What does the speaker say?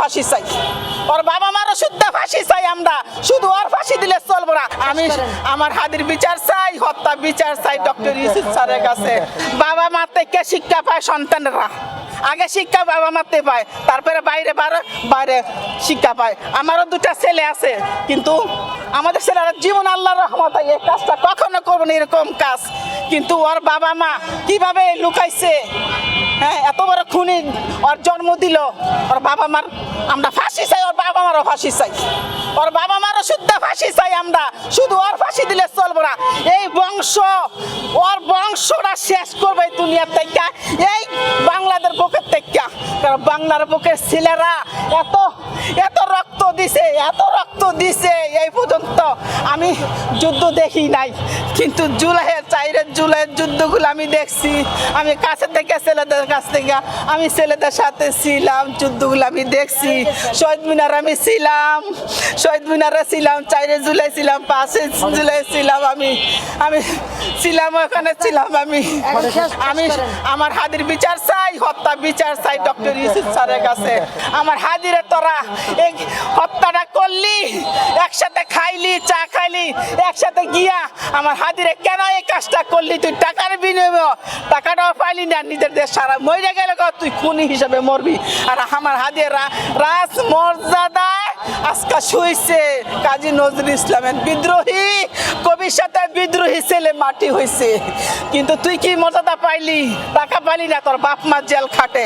ফাঁসি চাই। ওর বাবা মারও শুদ্ধ ফাঁসি চাই আমরা। শুধু ওর ফাঁসি দিলে চলবো না। আমি আমার হাদির বিচার চাই হত্যা বিচার চাই ডক্টর ইউসুফ স্যারের কাছে। বাবা মা থেকে শিক্ষা পায় সন্তানরা? আগে শিক্ষা বাবা মারতে পায় তারপরে বাইরে বার বাইরে শিক্ষা পায়। আমারও দুটা ছেলে আছে কিন্তু আমাদের ছেলেরা জীবন আল্লাহর রহমত এই কাজটা কখনো করব না এরকম কাজ। কিন্তু ওর বাবা মা কীভাবে লুকাইছে? হ্যাঁ এত বড় খুনি ওর জন্ম দিল। ওর বাবা মার আমরা ফাঁসি চাই, ওর বাবা মারও ফাঁসি চাই। ওর বাবা মারও শুদ্ধ ফাঁসি চাই আমরা। শুধু ওর ফাঁসি দিলে চলবো না। এই বংশ, ওর বংশটা শেষ করবে দুনিয়ার থেকে। এই বাংলার বুকের ছেলেরা এত এত রক্ত দিছে এত রক্ত দিছে এই পর্যন্ত আমি যুদ্ধ দেখি নাই। কিন্তু জুলাইয়ের চাইরের জুলাইয়ের যুদ্ধগুলো আমি দেখছি। আমি কাছে থেকে ছেলেদের কাছ থেকে আমি ছেলেদের সাথে ছিলাম যুদ্ধগুলো আমি দেখছি। শহীদ মিনার আমি ছিলাম শহীদ মিনারে ছিলাম চাইরে জুলাই ছিলাম পাঁচে জুলাই ছিলাম আমি। আমি ছিলাম ওখানে ছিলাম আমি। আমি আমার হাদির বিচার চাই হত্যা বিচার চাই ডক্টর ইউসুফ স্যারের কাছে, আমার হাদিরে তোরা হত্যাটা করলি, একসাথে খাইলি, চা খাইলি, একসাথে গিয়া আমার হাদিরে কেন এই কাজটা করলি? তুই টাকার বিনিময় টাকাটাও পাইলি না, নিজের দেশ সারা মরে গেলে তুই খুনি হিসাবে মরবি। আর আমার হাদিয়ে রাজ মর্যাদায় আজকা শুইছে কাজী নজরুল ইসলামের বিদ্রোহী, কবির সাথে বিদ্রোহী ছেলে মাটি হয়েছে কিন্তু তুই কি মর্যাদা পাইলি? টাকা পাইলি না, তোর বাপ মা জেল খাটে।